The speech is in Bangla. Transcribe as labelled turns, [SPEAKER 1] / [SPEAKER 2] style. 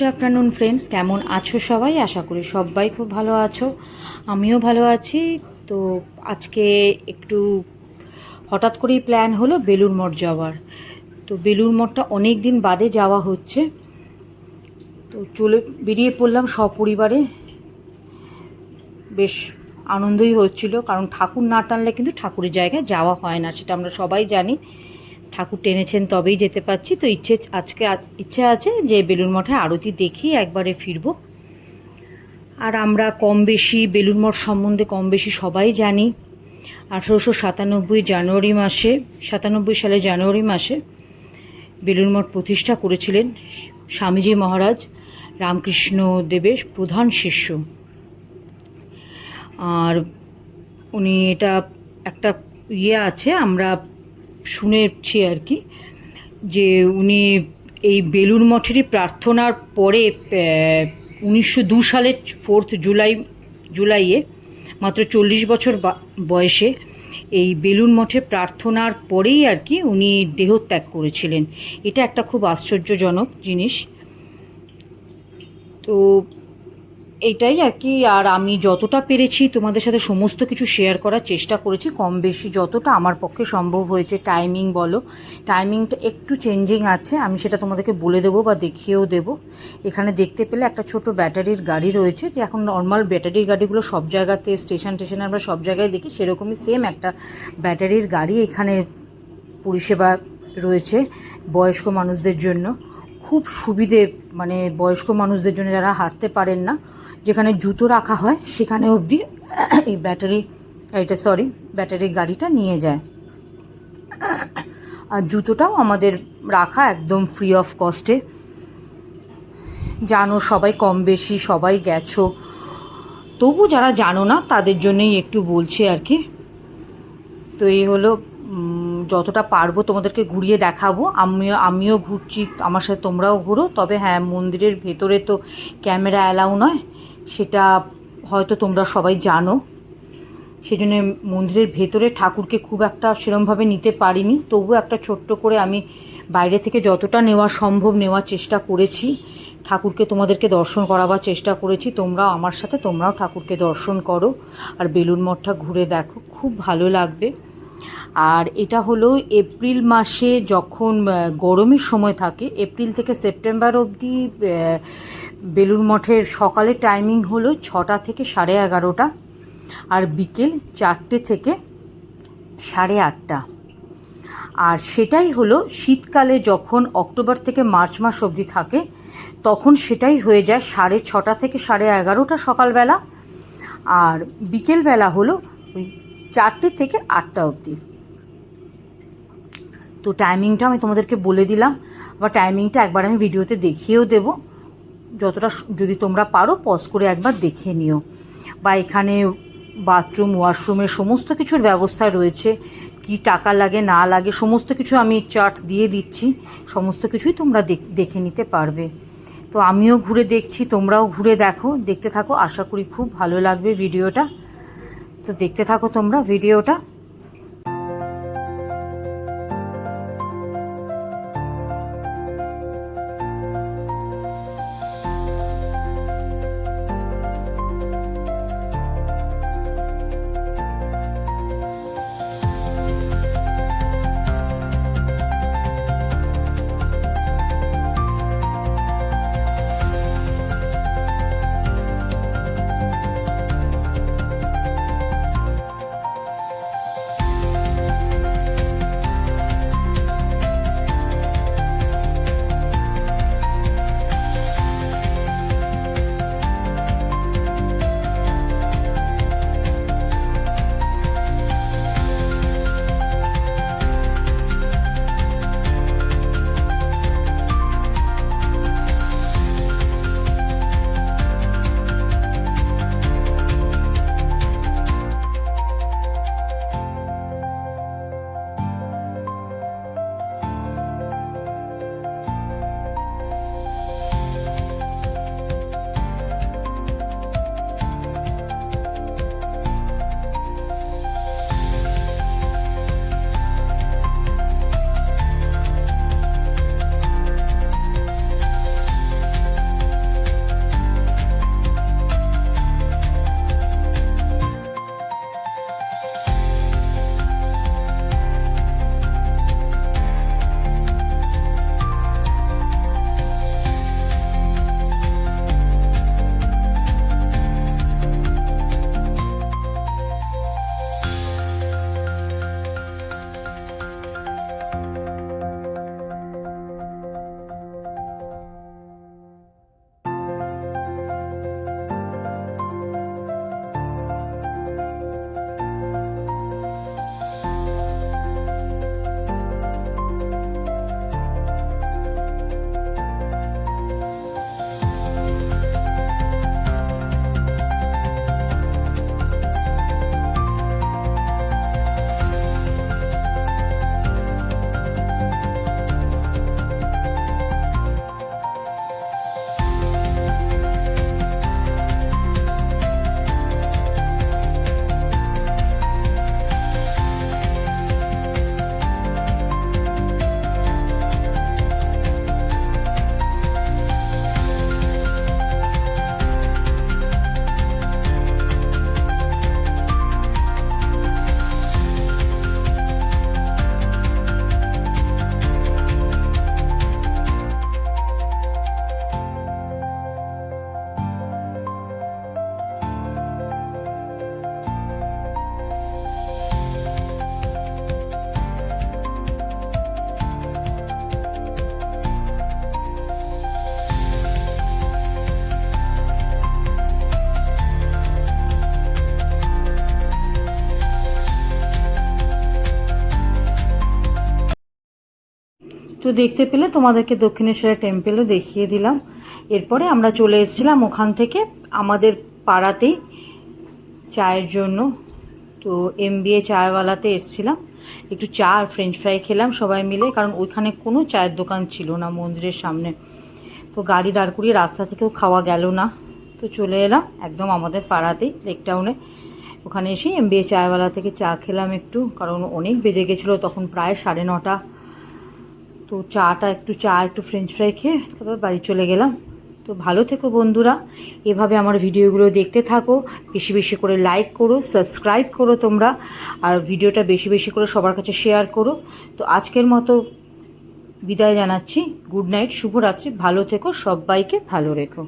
[SPEAKER 1] গুড আফটারনুন ফ্রেন্ডস কেমন আছো সবাই? আশা করি সবাই খুব ভালো আছো। আমিও ভালো আছি। তো আজকে একটু হঠাৎ করেই প্ল্যান হলো বেলুর মঠ যাওয়ার। তো বেলুর মঠটা অনেক দিন বাদে যাওয়া হচ্ছে। তো চলে বেরিয়ে পড়লাম সপরিবারে। বেশ আনন্দই হচ্ছিল, কারণ ঠাকুর না টানলে কিন্তু ঠাকুরের জায়গায় যাওয়া হয় না, সেটা আমরা সবাই জানি। ঠাকুর টেনেছেন তবেই যেতে পারছি। তো ইচ্ছে আজকে ইচ্ছে আছে যে বেলুর মঠে আরতি দেখি, একবারে ফিরবো। আর আমরা কম বেশি বেলুর মঠ সম্বন্ধে কম বেশি সবাই জানি। আঠেরোশো সাতানব্বই জানুয়ারি মাসে, সাতানব্বই সালে জানুয়ারি মাসে বেলুর মঠ প্রতিষ্ঠা করেছিলেন স্বামীজি মহারাজ রামকৃষ্ণ দেবের প্রধান শিষ্য। আর উনি এটা একটা ইয়ে আছে, আমরা শুনেছি আর কি, যে উনি এই বেলুর মঠেরই প্রার্থনার পরে উনিশশো দু সালের ফোর্থ জুলাই, জুলাইয়ে, মাত্র চল্লিশ বছর বয়সে এই বেলুর মঠে প্রার্থনার পরেই আর কি উনি দেহত্যাগ করেছিলেন। এটা একটা খুব আশ্চর্যজনক জিনিস। তো এইটাই আর কি, আর আমি যতটা পেরেছি তোমাদের সাথে সমস্ত কিছু শেয়ার করার চেষ্টা করেছি, কম বেশি যতটা আমার পক্ষে সম্ভব হয়েছে। টাইমিং বলো টাইমিংটা একটু চেঞ্জিং আছে, আমি সেটা তোমাদেরকে বলে দেবো বা দেখিয়েও দেবো। এখানে দেখতে পেলে একটা ছোট ব্যাটারির গাড়ি রয়েছে, যে এখন নর্মাল ব্যাটারির গাড়িগুলো সব জায়গাতে স্টেশন টেশনে আমরা সব জায়গায় দেখি, সেরকমই সেম একটা ব্যাটারির গাড়ি এখানে পরিষেবা রয়েছে বয়স্ক মানুষদের জন্য। খুব সুবিধে মানে বয়স্ক মানুষদের জন্য যারা হাঁটতে পারেন না যেখানে জুতো রাখা হয়, সেখানে অবধি এই ব্যাটারি এটা সরি ব্যাটারির গাড়িটা নিয়ে যায়। আর জুতোটাও আমাদের রাখা একদম ফ্রি অফ কস্টে জানো, সবাই কম বেশি, সবাই গেছো। তবু যারা জানো না, তাদের জন্যই একটু বলছি আর কি। তো এই হলো যতটা পারব তোমাদেরকে ঘুরিয়ে দেখাবো। আমিও আমিও ঘুরছি, আমার সাথে তোমরাও ঘুরো। তবে হ্যাঁ মন্দিরের ভেতরে তো ক্যামেরা অ্যালাউ নয়, সেটা হয়তো তোমরা সবাই জানো। সেজন্য মন্দিরের ভেতরে ঠাকুরকে খুব একটা সেরমভাবে নিতে পারিনি। তবু একটা ছোট্ট করে আমি বাইরে থেকে যতটা নেওয়া সম্ভব নেওয়ার চেষ্টা করেছি। ঠাকুরকে তোমাদেরকে দর্শন করাবার চেষ্টা করেছি। তোমরাও আমার সাথে, তোমরাও ঠাকুরকে দর্শন করো। আর বেলুন মঠটা ঘুরে দেখো, খুব ভালো লাগবে। আর এটা হলো এপ্রিল মাসে যখন গরমের সময় থাকে, এপ্রিল থেকে সেপ্টেম্বর অবধি বেলুর মঠের সকালের টাইমিং হলো ছটা থেকে সাড়ে এগারোটা আর বিকেল চারটে থেকে সাড়ে আটটা। আর সেটাই হলো শীতকালে যখন অক্টোবর থেকে মার্চ মাস অবধি থাকে, তখন সেটাই হয়ে যায় সাড়ে ছটা থেকে সাড়ে এগারোটা সকালবেলা। আর বিকেলবেলা হলো ওই চারটে থেকে আটটা অবধি। তো টাইমিংটা আমি তোমাদেরকে বলে দিলাম। আবার টাইমিংটা একবার আমি ভিডিওতে দেখিয়েও দেব। যতটা যদি তোমরা পারো পজ করে একবার দেখে নিও। বা এখানে বাথরুম ওয়াশরুমের সমস্ত কিছুর ব্যবস্থা রয়েছে। কি টাকা লাগে, না লাগে, সমস্ত কিছু আমি চার্ট দিয়ে দিচ্ছি। সমস্ত কিছুই তোমরা দেখ- নিতে পারবে। তো আমিও ঘুরে দেখছি, তোমরাও ঘুরে দেখো, দেখতে থাকো। আশা করি খুব ভালো লাগবে ভিডিওটা। তো দেখতে থাকো তোমরা ভিডিওটা। দেখতে পেলে তোমাদেরকে দক্ষিণেশ্বরের টেম্পেলও দেখিয়ে দিলাম। এরপরে আমরা চলে এসেছিলাম ওখান থেকে আমাদের পাড়াতেই চায়ের জন্য। তো এম বি এ চায়ওয়ালাতে এসেছিলাম। একটু চা আর ফ্রেঞ্চ ফ্রাই খেলাম সবাই মিলে, কারণ ওইখানে কোনো চায়ের দোকান ছিল না মন্দিরের সামনে। তো গাড়ি দাঁড় করিয়ে রাস্তা থেকেও খাওয়া গেল না। তো চলে এলাম একদম আমাদের পাড়াতেই লেক টাউনে ওখানে এসে এম বি এ চায়ওয়ালা থেকে চা খেলাম একটু, কারণ অনেক বেজে গেছিল, তখন প্রায় সাড়ে নটা। তো চাটা একটু চা, একটু ফ্রেঞ্চ ফ্রাই খেয়ে তারপর বাড়ি চলে গেলাম। তো ভালো থেকো বন্ধুরা, এভাবে আমার ভিডিওগুলো দেখতে থাকো, বেশি বেশি করে লাইক করো সাবস্ক্রাইব করো তোমরা, আর ভিডিওটা বেশি বেশি করে সবার কাছে শেয়ার করো। তো আজকের মতো বিদায় জানাচ্ছি গুড নাইট শুভরাত্রি, ভালো থেকো, সবাইকে ভালো রেখো।